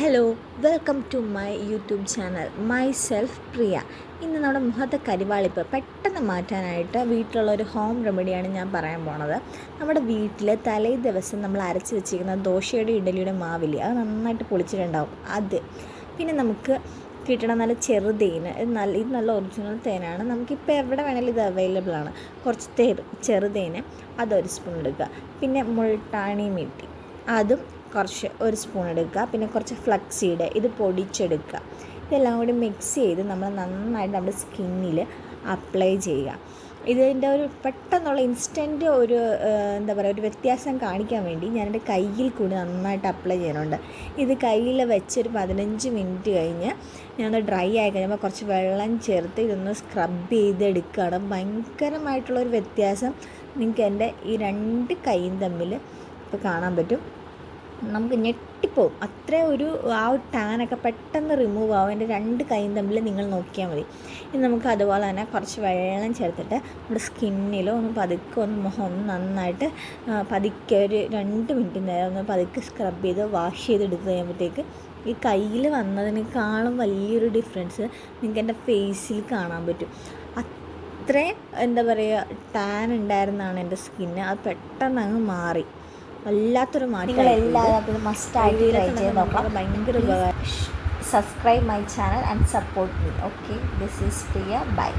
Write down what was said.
Hello welcome to my YouTube channel myself Priya ഇന്ന് നമ്മുടെ മുഖത്തെ കരിവാളിപ്പ് പെട്ടെന്ന് മാറ്റാനായിട്ട് വീട്ടിലുള്ള ഒരു ഹോം റെമഡിയാണ് ഞാൻ പറയാൻ പോണത്. നമ്മുടെ വീട്ടിൽ തലേ ദിവസം നമ്മൾ അരച്ച് വെച്ചിരിക്കുന്ന ദോശയുടെ ഇഡലിയുടെ മാവില്ലേ അത് നന്നായിട്ട് പൊളിച്ചിട്ടുണ്ടാവും. അത് പിന്നെ നമുക്ക് കിട്ടണ നല്ല ചെറുതേന് നല്ല ഇത് നല്ല ഒറിജിനൽ തേനാണ്. നമുക്കിപ്പോൾ എവിടെ വേണമെങ്കിലും ഇത് അവൈലബിൾ ആണ്. കുറച്ച് തേ ചെറുതേന് അതൊരു സ്പൂൺ എടുക്കുക പിന്നെ മുൾട്ടാണി മീട്ടി അതും കുറച്ച് ഒരു സ്പൂൺ എടുക്കുക. പിന്നെ കുറച്ച് ഫ്ലക്സ് സീഡ് ഇത് പൊടിച്ചെടുക്കുക. ഇതെല്ലാം കൂടി മിക്സ് ചെയ്ത് നമ്മൾ നന്നായിട്ട് നമ്മുടെ സ്കിന്നിൽ അപ്ലൈ ചെയ്യുക. ഇതിന്റെ ഒരു പെട്ടെന്നുള്ള ഇൻസ്റ്റന്റ് ഒരു എന്താ പറയുക ഒരു വ്യത്യാസം കാണിക്കാൻ വേണ്ടി ഞാൻ ഞാനെന്റെ കയ്യിൽ കൂടി നന്നായിട്ട് അപ്ലൈ ചെയ്യുന്നുണ്ട്. ഇത് കയ്യിൽ വെച്ചൊരു പതിനഞ്ച് മിനിറ്റ് കഴിഞ്ഞ് ഞാനൊന്ന് ഡ്രൈ ആയി കഴിയുമ്പോൾ കുറച്ച് വെള്ളം ചേർത്ത് ഇതൊന്ന് സ്ക്രബ് ചെയ്തെടുക്കുകയാണ്. ഭയങ്കരമായിട്ടുള്ളൊരു വ്യത്യാസം നിങ്ങൾക്ക് എന്റെ ഈ രണ്ട് കൈയും തമ്മിൽ ഇപ്പോൾ കാണാൻ പറ്റും. നമുക്ക് ഞെട്ടിപ്പോവും. അത്ര ഒരു ആ ഒരു ടാനൊക്കെ പെട്ടെന്ന് റിമൂവ് ആവും. എന്റെ രണ്ട് കൈയും തമ്മിൽ നിങ്ങൾ നോക്കിയാൽ മതി. ഇനി നമുക്ക് അതുപോലെ തന്നെ കുറച്ച് വെള്ളം ചേർത്തിട്ട് നമ്മുടെ സ്കിന്നിലോ ഒന്ന് പതുക്കെ ഒന്ന് മുഖം ഒന്ന് നന്നായിട്ട് പതുക്കെ ഒരു രണ്ട് മിനിറ്റ് നേരം ഒന്ന് പതുക്കെ സ്ക്രബ് ചെയ്ത് വാഷ് ചെയ്തെടുത്ത് കഴിയുമ്പോഴത്തേക്ക് ഈ കയ്യിൽ വന്നതിനേക്കാളും വലിയൊരു ഡിഫറൻസ് നിങ്ങൾക്ക് എന്റെ ഫേസിൽ കാണാൻ പറ്റും. അത്രയും എന്താ പറയുക ടാൻ ഉണ്ടായിരുന്നാണ് എന്റെ സ്കിന്ന് അത് പെട്ടെന്ന് അങ്ങ് മാറി. വല്ലാത്തൊരു മാറ്റം എല്ലാവരും മസ്റ്റായിട്ട് ട്രൈ ചെയ്ത് നോക്കാം. ഭയങ്കര ഉപകാരം. Subscribe my channel and support me okay this is Priya bye